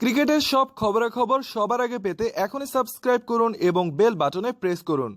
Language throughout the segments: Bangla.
ক্রিকেটের সব খবরাখবর সবার আগে পেতে এখনই সাবস্ক্রাইব করুন এবং বেল বাটনে প্রেস করুন।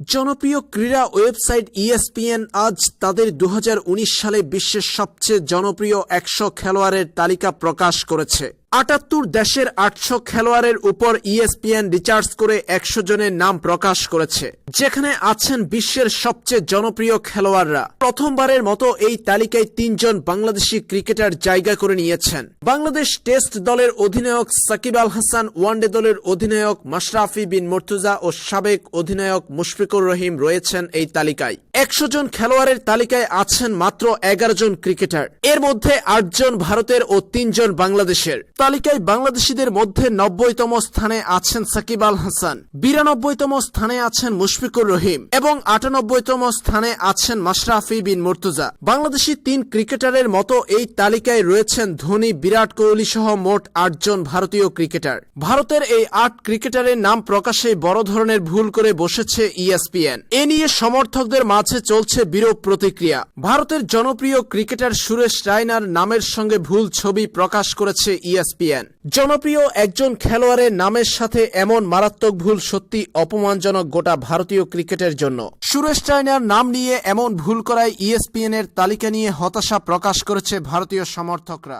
জনপ্রিয় ক্রীড়া ওয়েবসাইট E ইএসপিএন আজ তাদের দু হাজার উনিশ সালে বিশ্বের সবচেয়ে জনপ্রিয় একশো খেলোয়াড়ের তালিকা প্রকাশ করেছে। আটাত্তর দেশের আটশো খেলোয়াড়ের উপর E ইএসপিএন রিচার্জ করে একশো জনের নাম প্রকাশ করেছে, যেখানে আছেন বিশ্বের সবচেয়ে জনপ্রিয় খেলোয়াড়রা। প্রথমবারের মতো এই তালিকায় তিনজন বাংলাদেশি ক্রিকেটার জায়গা করে নিয়েছেন। বাংলাদেশ টেস্ট দলের অধিনায়ক সাকিব আল হাসান, ওয়ানডে দলের অধিনায়ক মাশরাফি বিন মর্তুজা ও সাবেক অধিনায়ক মুশফিকুর রহিম রয়েছেন এই তালিকায়। একশো জন খেলোয়াড়ের তালিকায় আছেন মাত্র এগারো জন ক্রিকেটার। এর মধ্যে আটজন ভারতের ও তিনজন বাংলাদেশের। তালিকায় বাংলাদেশিদের মধ্যে নব্বইতম স্থানে আছেন সাকিব আল হাসান, বিরানব্বইতম স্থানে আছেন মুশফিকুর রহিম এবং আটানব্বইতম স্থানে আছেন মাশরাফি বিন মুর্তুজা। বাংলাদেশি তিন ক্রিকেটারের মতো এই তালিকায় রয়েছেন ধোনি, বিরাট কোহলি সহ মোট আটজন ভারতীয় ক্রিকেটার। ভারতের এই আট ক্রিকেটারের নাম প্রকাশে বড় ধরনের ভুল করে বসেছে ইএসপিএন। এ নিয়ে সমর্থকদের মাঝে চলছে বিরূপ প্রতিক্রিয়া। ভারতের জনপ্রিয় ক্রিকেটার সুরেশ রায়নার নামের সঙ্গে ভুল ছবি প্রকাশ করেছে E ইএসপিএন জনপ্রিয় একজন খেলোয়াড়ের নামের সাথে এমন মারাত্মক ভুল সত্যি অপমানজনক গোটা ভারতীয় ক্রিকেটের জন্য। সুরেশ রায়নার নাম নিয়ে এমন ভুল করায় ইএসপিএন এর তালিকা নিয়ে হতাশা প্রকাশ করেছে ভারতীয় সমর্থকরা।